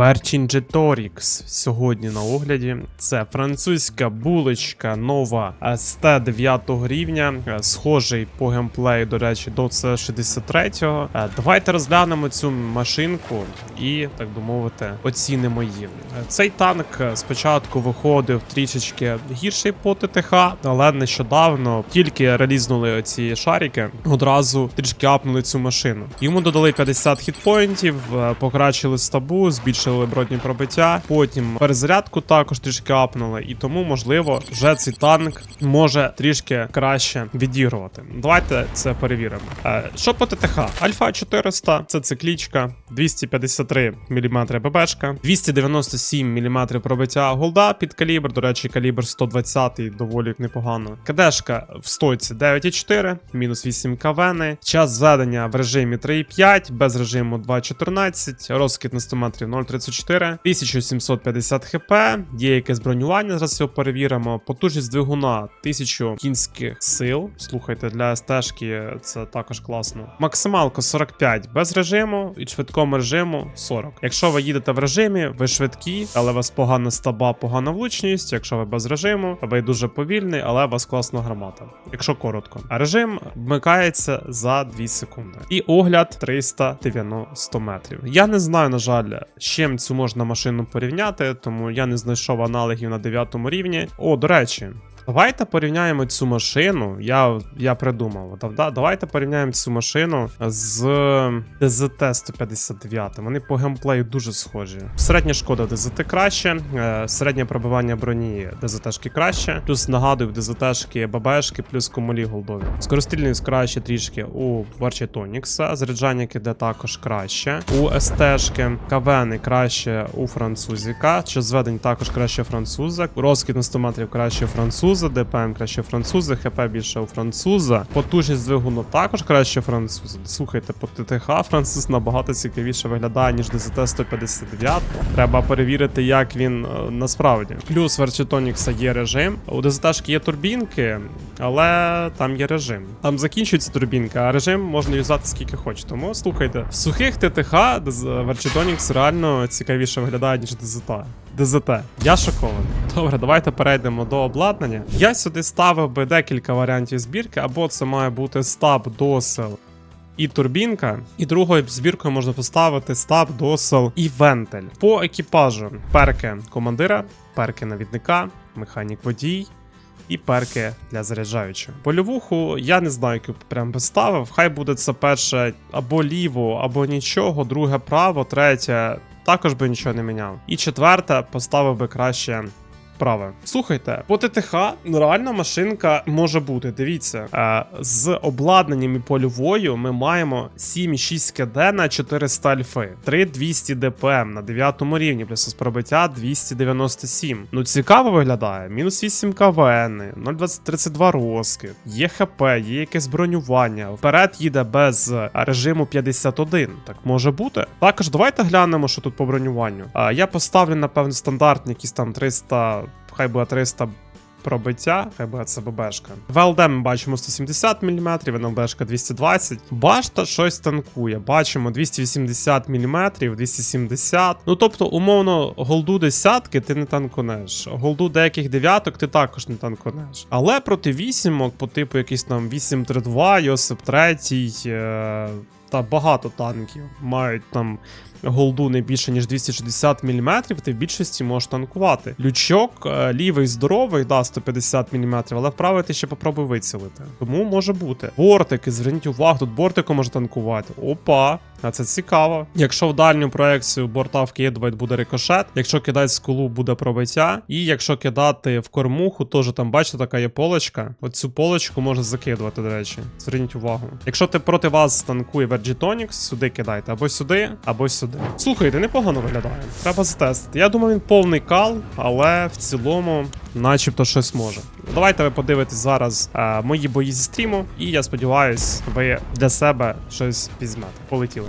Vercingetorix сьогодні на огляді. Це французька булочка нова СТ 9 рівня, е, схожий по геймплею, до речі, до C63. Е, Давайте розглянемо цю машинку і, так би мовити, оцінимо її. Е, Цей танк спочатку виходив трішечки гірший по ТТХ, але нещодавно тільки релізнули оці шарики, одразу трішки апнули цю машину. Йому додали 50 хітпоінтів, покращили стабу, збільшили бродні пробиття. Потім перезарядку також трішки апнули, і тому, можливо, вже цей танк може трішки краще відігрувати. Давайте це перевіримо. Е, Що по ТТХ? Альфа 400 це циклічка, 253 мм ББшка, 297 мм пробиття голда під калібр. До речі, калібр 120 доволі непогано. КДшка в стойці 9,4, мінус 8 кавени. Час зведення в режимі 3,5, без режиму 2,14, розкид на 100 метрів 0,34, 1750 хп, є якесь бронювання, зараз його перевіримо. Потужність двигуна 1000 кінських сил. Слухайте, для стежки це також класно. Максималка 45 без режиму і швидкому режиму 40. Якщо ви їдете в режимі, ви швидкі, але у вас погана стаба, погана влучність. Якщо ви без режиму, ви дуже повільний, але у вас класна гармата. Якщо коротко. А режим вмикається за 2 секунди. І огляд 390 метрів. Я не знаю, на жаль, з чим цю можна машину порівняти, тому я не знайшов аналогів на 9 рівні. О, до речі. Давайте порівняємо цю машину. Я я придумав. Давайте порівняємо цю машину з ДЗТ 159. Вони по геймплею дуже схожі. Середня шкода ДЗТ краще, е, середнє пробивання броні ДЗТшки краще. Плюс нагадую, в ДЗТшки ББшки, плюс комулі голдові. Скорострільність краще трішки у Варчетонікса. Заряджання киде також краще. У СТшки КВНи краще у французіка. Час зведень також краще француза. Розкид на 100 метрів краще у француза. ДПМ краще француза. ХП більше у француза. Потужність двигуну також краще француза. Слухайте, по ТТХ француз набагато цікавіше виглядає, ніж ДЗТ 159. Треба перевірити, як він е, насправді. Плюс в Арчетонікса є режим. У ДЗТшки є турбінки, але там є режим. Там закінчується турбінка, а режим можна юзати скільки хочеш. Тому слухайте, в сухих ТТХ Верчетонікс реально цікавіше виглядає, ніж ДЗТ. ДЗТ. Я шокований. Добре, давайте перейдемо до обладнання. Я сюди ставив би декілька варіантів збірки, або це має бути стаб, досел і турбінка. І другою збіркою можна поставити стаб, досел і вентиль. По екіпажу перки командира, перки навідника, механік водій. І перки для заряджаючого. Польовуху я не знаю, яку прям би ставив. Хай буде це перше або ліво, або нічого, друге право, третє також би нічого не міняв. І четверте поставив би краще. Праве. Слухайте, по ТТХ реально машинка може бути. Дивіться, е, з обладнанням і польовою ми маємо 7,6 КД на 400 альфи, 3200 ДПМ на 9 рівні, плюс пробиття 297. Ну цікаво виглядає. Мінус 8 КВН, 0,2032 розкид, є ХП, є якесь бронювання. Вперед їде без режиму 51. Так може бути. Також давайте глянемо, що тут по бронюванню. А, я поставлю, напевно, стандартні якісь там 300, хай буде 300 пробиття, хай буде це ББшка. В ЛД ми бачимо 170 мм, НЛДшка 220. Башта щось танкує. Бачимо 280 мм, 270. Ну тобто, умовно, голду десятки ти не танконеш. Голду деяких дев'яток ти також не танконеш. Але проти вісімок, по типу якийсь там 832, Йосип 3. Та багато танків мають там голду не більше ніж 260 мм, ти в більшості можеш танкувати. Лючок е, лівий здоровий, да, 150 мм, але вправий ти ще попробуй вицілити. Тому може бути. Бортики, зверніть увагу, тут бортиком може танкувати. Опа. А це цікаво. Якщо в дальню проекцію борта вкидувати буде рикошет, якщо кидати скулу буде пробиття, і якщо кидати в кормуху, теж там бачите, така є полочка. Оцю полочку можна закидувати, до речі. Зверніть увагу. Якщо ти проти вас танкує Vergitonics, сюди кидайте або сюди, або сюди. Слухайте, непогано виглядає. Треба затестити. Я думаю, він повний кал, але в цілому, начебто, щось може. Давайте ви подивитесь зараз е, мої бої зі стріму, і я сподіваюсь, ви для себе щось візьмете. Полетіли.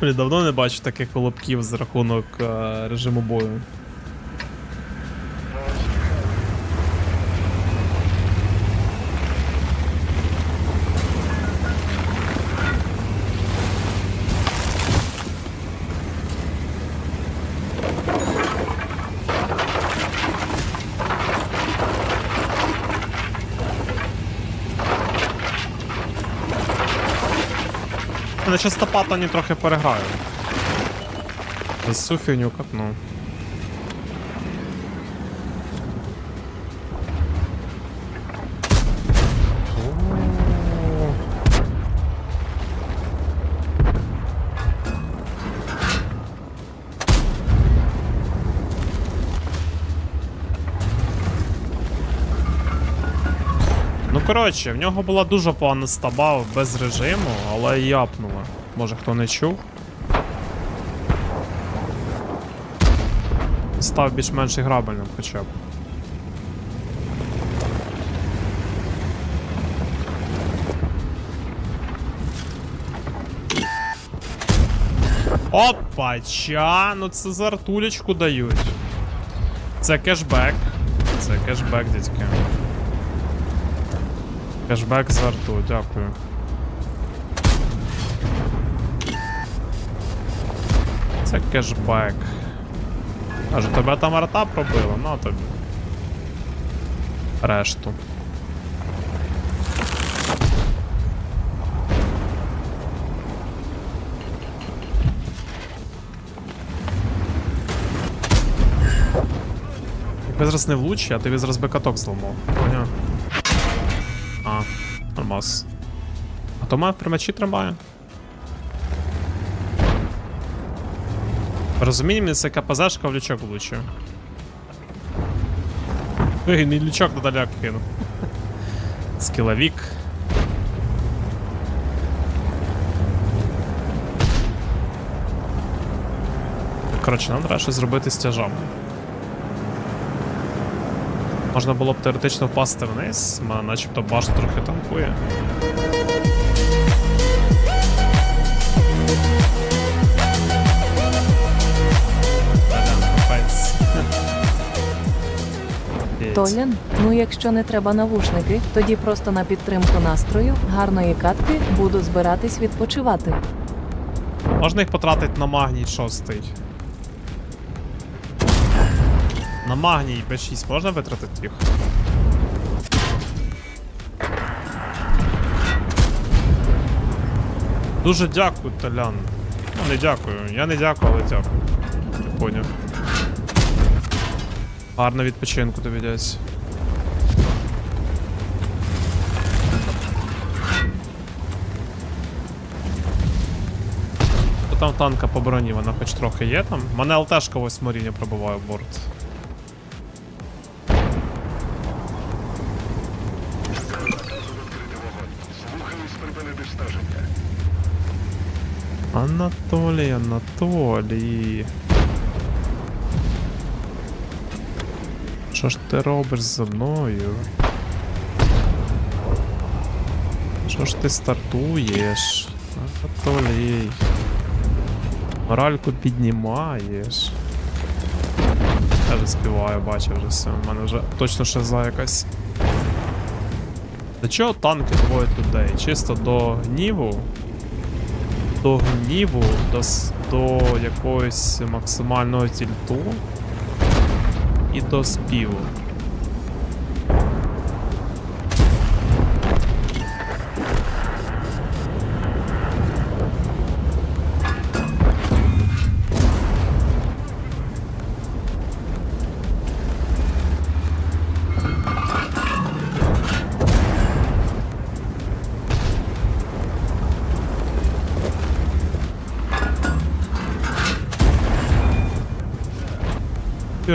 Блін, давно не бачу таких колобків за рахунок е, режиму бою. На частопад вони трохи переграють. За цю фігню коротше, в нього була дуже погана стаба без режиму, але япнула. Може хто не чув. Став більш-менш грабельним хоча б. Опача! Ну це за артулечку дають. Це кешбек. Це кешбек, дядьки. Кешбек з арту, дякую. Це кешбек. Аж тебе там арта пробила, на тобі. Решту. Якби зараз не влучить, я тобі зараз би каток зламав. Поняв? Нормас. А то мене в примачі тримає. Розуміння, це КПЗшка в лючок влучив. Ей, не лючок на даляк кинув. Скіловік. Коротше, нам треба щось зробити з тяжами. Можна було б теоретично впасти вниз, начебто баш трохи танкує. Толян, ну якщо не треба навушники, тоді просто на підтримку настрою, гарної катки буду збиратись відпочивати. Можна їх потратити на магній шостий. На магній B6 можна витратити їх? Дуже дякую, Толян. Ну, не дякую. Я не дякую, але дякую. Ти поняв. Гарно відпочинку тобі десь. Там танка по броні, вона хоч трохи є там. Мене ЛТшка 8 рівня пробиває в борт. Анатолій, Анатолій. Що ж ти робиш зі мною? Що ж ти стартуєш? Анатолій. Моральку піднімаєш. Я вже співаю, бачив вже все. У мене вже точно шиза якась. До чого танки двоє людей? Чисто до гніву до гніву, до, до якогось максимального тільту і до співу.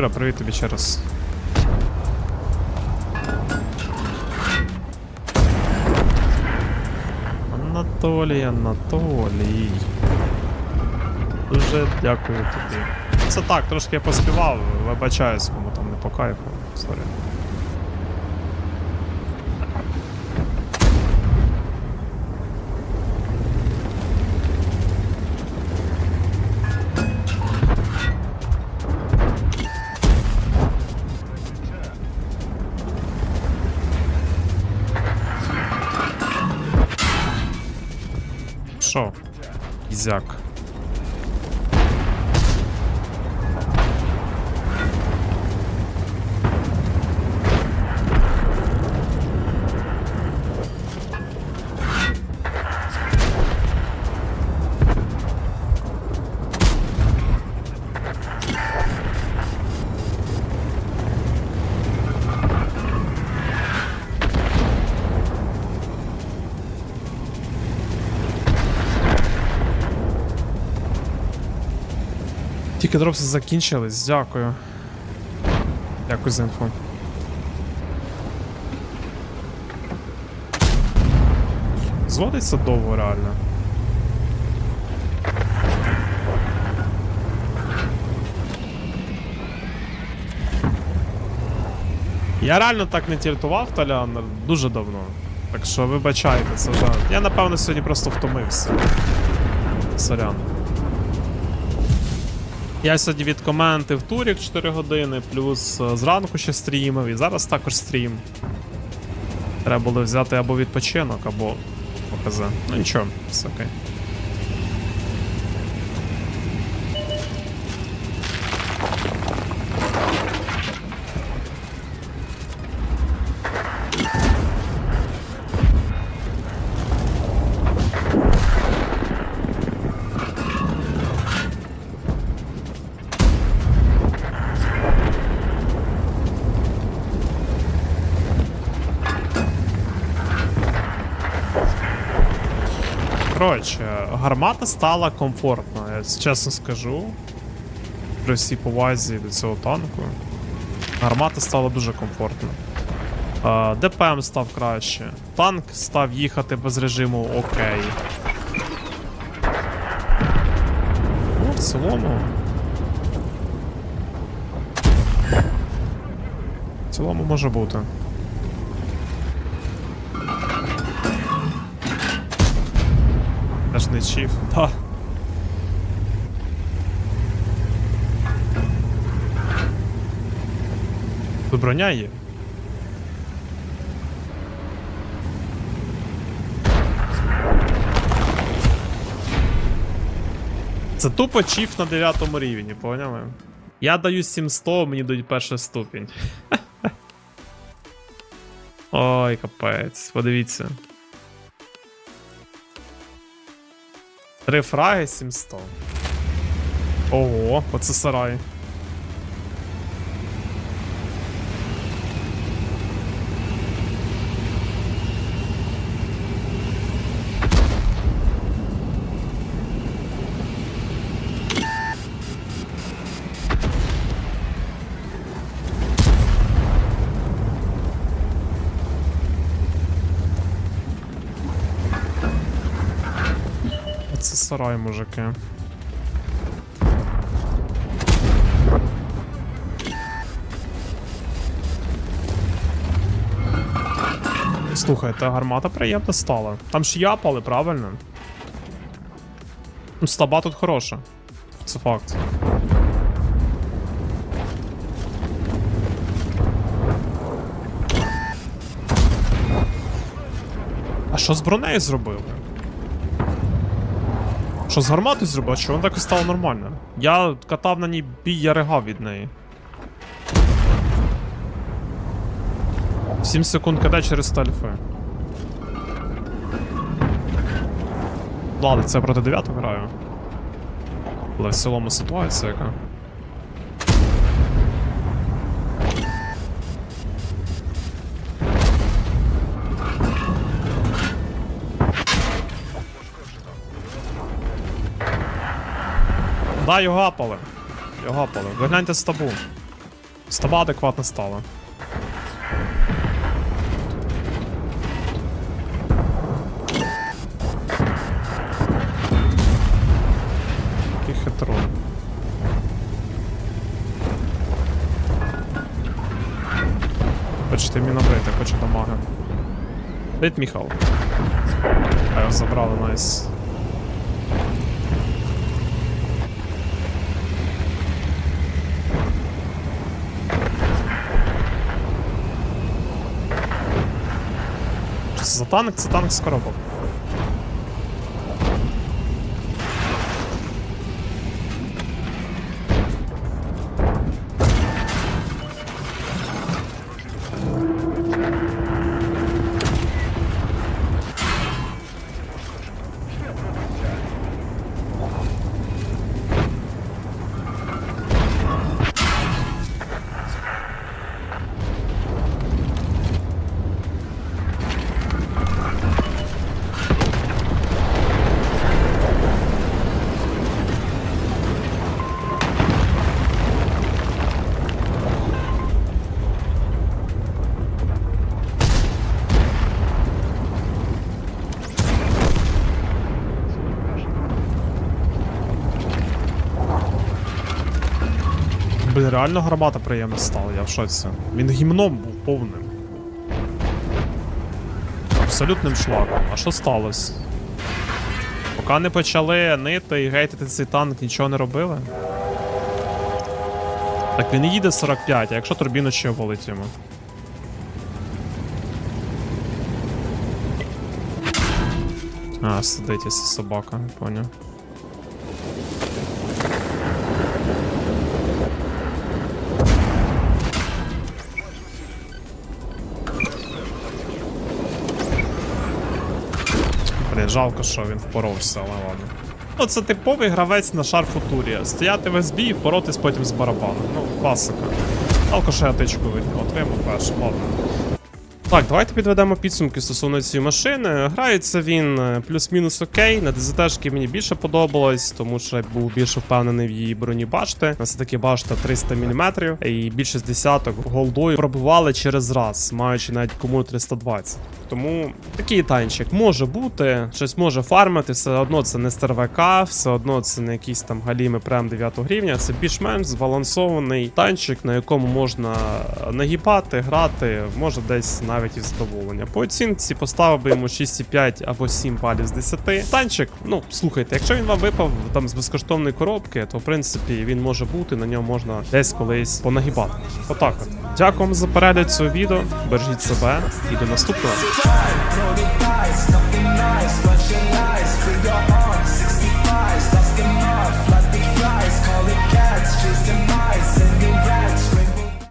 Юра, привіт тобі ще раз. Анатолій, Анатолій. Дуже дякую тобі. Це так, трошки я поспівав, вибачаюсь, кому там не по кайфу. Сорі. Що? Ізяк. Тільки дропси закінчились, дякую. Дякую за інфу. Зводиться довго реально. Я реально так не тільтував Толян дуже давно. Так що вибачайте, це вже. Я напевно сьогодні просто втомився. Сорян. Я сьогодні від коменти в турік 4 години, плюс е, зранку ще стрімив, і зараз також стрім. Треба було взяти або відпочинок, або ОКЗ. Ну нічого, все окей. Коротше, гармата стала комфортна, я чесно скажу. При всій повазі до цього танку. Гармата стала дуже комфортна. ДПМ став краще. Танк став їхати без режиму окей. Ну, в цілому. В цілому може бути. Не чіф, да. Тут броня є. Це тупо чіф на 9 рівні, поняли? Я даю 700, мені дають перший ступінь. Ой, капець, подивіться. Три фраги 700. Ого, оце сарай. Оце сарай, мужики. Слухайте, гармата приємна стала. Там ж япали, правильно? Ну, стаба тут хороша. Це факт. А що з бронею зробили? Що з гарматою зробив? Що воно так і стало нормально? Я катав на ній бій, я ригав від неї. 7 секунд КД через стальфи. Ладно, це проти 9 граю. Але в цілому ситуація яка. Да, його гапали. Його гапали. Вигляньте стабу. Стаба адекватно стала. Який хитрун. Хочете мені набити, хочу дамаги. Дить Міхал. А його забрали, найс. За танк? Це танк з коробок. Реально гармата приємно стала, я в шоці. Він гімном був повним. Абсолютним шлаком. А що сталося? Поки не почали нити і гейтити цей танк, нічого не робили. Так він їде 45, а якщо турбіну ще йому? А, сидить із собака, поняв. Жалко, що він впоровся, але ладно. Ну, це типовий гравець на шарфу турі. Стояти в СБ і боротись потім з барабаном. Ну, класика. Жалко, що я тичку отримав перше, ладно. Так, давайте підведемо підсумки стосовно цієї машини. Грається він е, плюс-мінус окей. На ДЗТшки мені більше подобалось, тому що я був більше впевнений в її броні башти. У нас таки башта 300 мм, і більше з десяток голдою пробували через раз, маючи навіть кому 320. Тому такий танчик може бути, щось може фармити, все одно це не СТРВК, все одно це не якісь там галіми прем 9 рівня. Це більш-менш збалансований танчик, на якому можна нагіпати, грати, може десь навіть і задоволення. По оцінці поставив би йому 6,5 або 7 балів з 10. Танчик, ну слухайте, якщо він вам випав там з безкоштовної коробки, то в принципі він може бути, на ньому можна десь колись понагибати. Отак от. Дякую вам за перегляд цього відео. Бережіть себе і до наступного.